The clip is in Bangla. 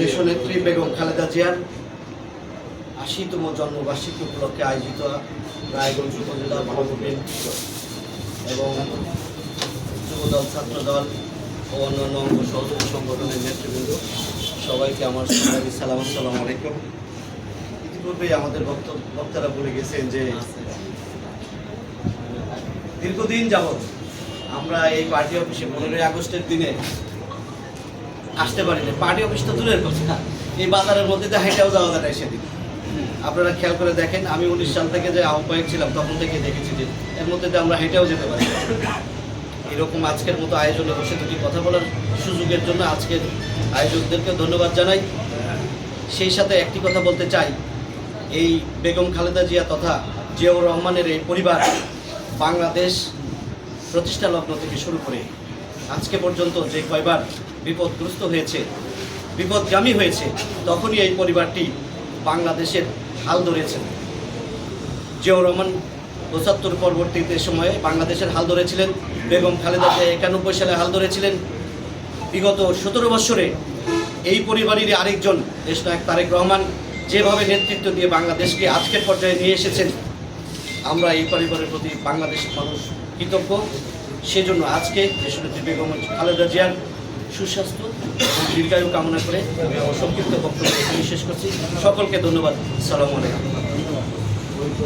দেশনেত্রী বেগম খালেদা জিয়ার আশিতম জন্মবার্ষিকী উপলক্ষে আয়োজিত রায়গঞ্জ উপজেলা মানবীন এবং যুবদল, ছাত্রদল ও অন্যান্য অঙ্গ সহযোগী সংগঠনের নেতৃবৃন্দ, সবাইকে আমার সালামি সালাম, আসসালামু আলাইকুম। ইতিপূর্বেই আমাদের বক্তারা বলে গেছেন যে, দীর্ঘদিন যাবৎ আমরা এই পার্টি অফিসে পনেরোই আগস্টের দিনে আসতে পারিনি। পার্টি অফিস তো দূরের কথা। এই বাজারের মধ্যে তো হেঁটেও যাওয়া যায় না সেদিন। আপনারা খেয়াল করে দেখেন, আমি উনিশ সাল থেকে যে আহ্বায়ক ছিলাম, তখন থেকে দেখেছি যে এর মধ্যে তো আমরা হেঁটেও যেতে পারি এরকম আজকের মতো আয়োজনে বসে দুটি কথা বলার সুযোগের জন্য আজকের আয়োজকদেরকে ধন্যবাদ জানাই। সেই সাথে একটি কথা বলতে চাই। এই বেগম খালেদা জিয়া তথা জিয়াউর রহমানের এই পরিবার, বাংলাদেশ প্রতিষ্ঠা লগ্ন থেকে শুরু করে আজকে পর্যন্ত যে কয়বার বিপদগ্রস্ত হয়েছে, বিপদগামী হয়েছে, তখনই এই পরিবারটি বাংলাদেশের হাল ধরেছেন জিয়াউর রহমান পঁচাত্তর পরবর্তীতে সময়ে বাংলাদেশের হাল ধরেছিলেন, বেগম খালেদা জিয়া একানব্বই সালে হাল ধরেছিলেন। বিগত সতেরো বৎসরে এই পরিবারেরই আরেকজন দেশনায়ক তারেক রহমান, যেভাবে নেতৃত্ব দিয়ে বাংলাদেশকে আজকের পর্যায়ে নিয়ে এসেছেন আমরা এই পরিবারের প্রতি বাংলাদেশের মানুষ কৃতজ্ঞ। সেজন্য আজকে দেশনেত্রী বেগম খালেদা জিয়ার সুস্বাস্থ্য এবং দীর্ঘায়ু কামনা করে আমি আমার সংক্ষিপ্ত বক্তব্য শেষ করছি। সকলকে ধন্যবাদ। সালাম আলাইকুম।